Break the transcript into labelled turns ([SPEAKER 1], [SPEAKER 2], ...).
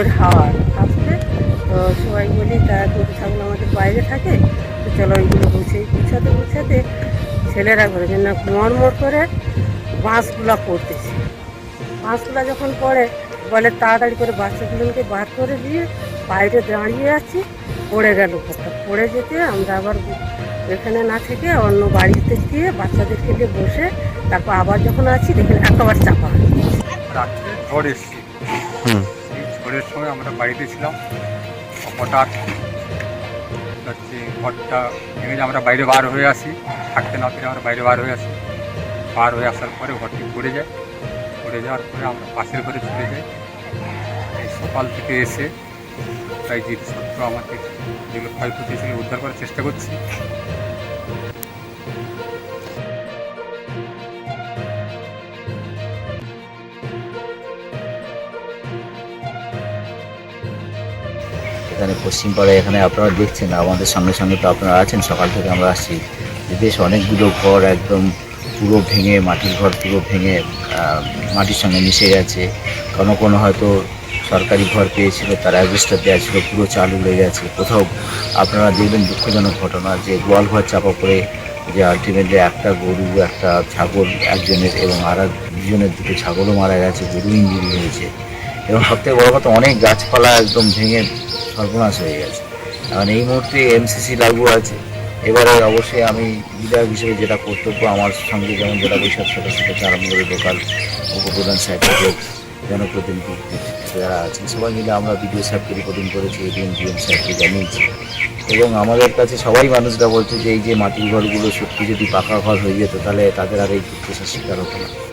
[SPEAKER 1] ওদের হাওয়ার আসতে তো সবাই বলি তারা গরু ছাগল আমাদের বাইরে থাকে তো চলো ওইগুলো গুছিয়ে গুছাতে গুছাতে ছেলেরা ঘরে যেন মর করে বাঁশগুলা পড়তেছে। বাঁশগুলা যখন পড়ে বলে তাড়াতাড়ি করে বাচ্চাগুলোকে বার করে দিয়ে বাইরে দাঁড়িয়ে আছি পড়ে গেল ঘরটা পড়ে যেতে আমরা আবার এখানে না থেকে অন্য বাড়িতে গিয়ে বাচ্চাদেরকে নিয়ে বসে তারপর আবার যখন আছি দেখেন একবার চাপা
[SPEAKER 2] রাত্রে ঝড় এসছে। হুম। আমরা বাড়িতে ছিলাম। হঠাৎ হচ্ছে ঘরটা ভেঙে যে আমরা বাইরে বার হয়ে আসি, থাকতে না পেরে আমরা বাইরে বার হয়ে আসি। বার হয়ে আসার পরে ঘরটি পড়ে যায়। পড়ে যাওয়ার পরে আমরা পাশের ঘরে চলে যাই। এই সকাল থেকে এসে তাই জিনিসপত্র আমাদের যেগুলো ক্ষয়ক্ষতি সেগুলো উদ্ধার করার চেষ্টা করছি।
[SPEAKER 3] এখানে পশ্চিমপাড়ায় এখানে আপনারা দেখছেন, আমাদের সঙ্গে সঙ্গে তো আপনারা আছেন, সকাল থেকে আমরা আসছি। বেশ অনেকগুলো ঘর একদম পুরো ভেঙে, মাটির ঘর পুরো ভেঙে মাটির সঙ্গে মিশে গেছে। কোনো কোনো হয়তো সরকারি ঘর পেয়েছিল, তার অ্যাডভেস্টার দেওয়া ছিল, পুরো চালু হয়ে গেছে। কোথাও আপনারা দেখবেন দুঃখজনক ঘটনা যে গোয়াল ঘর চাপা পড়ে যে আলটিমেটলি একটা গরু, একটা ছাগল একজনের এবং আর দুজনের দুটো ছাগলও মারা গেছে, গরু ইঞ্জুরি হয়েছে। এবং সবথেকে বড় কথা, অনেক গাছপালা একদম ভেঙে সর্বনাশ হয়ে গেছে। কারণ এই মুহূর্তে এমসিসি লাগু আছে। এবারে অবশ্যই আমি বিধায়ক হিসেবে যেটা কর্তব্য আমার সঙ্গে যেমন জেলা পরিষদ সদস্য থেকে আরম্ভ করে লোকাল উপপ্রধান সাহেব জনপ্রতিনিধি যারা আছেন, সবাই মিলে আমরা বিডিও সাহেবকে রিপোর্টিং করেছি এডিএম ডিএম সাহেবকে জানিয়েছি। এবং আমাদের কাছে সবাই মানুষরা বলছে যে এই যে মাটির ঘরগুলো সত্যি যদি পাকা ঘর হয়ে যেত, তাহলে তাদের আর এই দুর্দশার শিকার হতো না।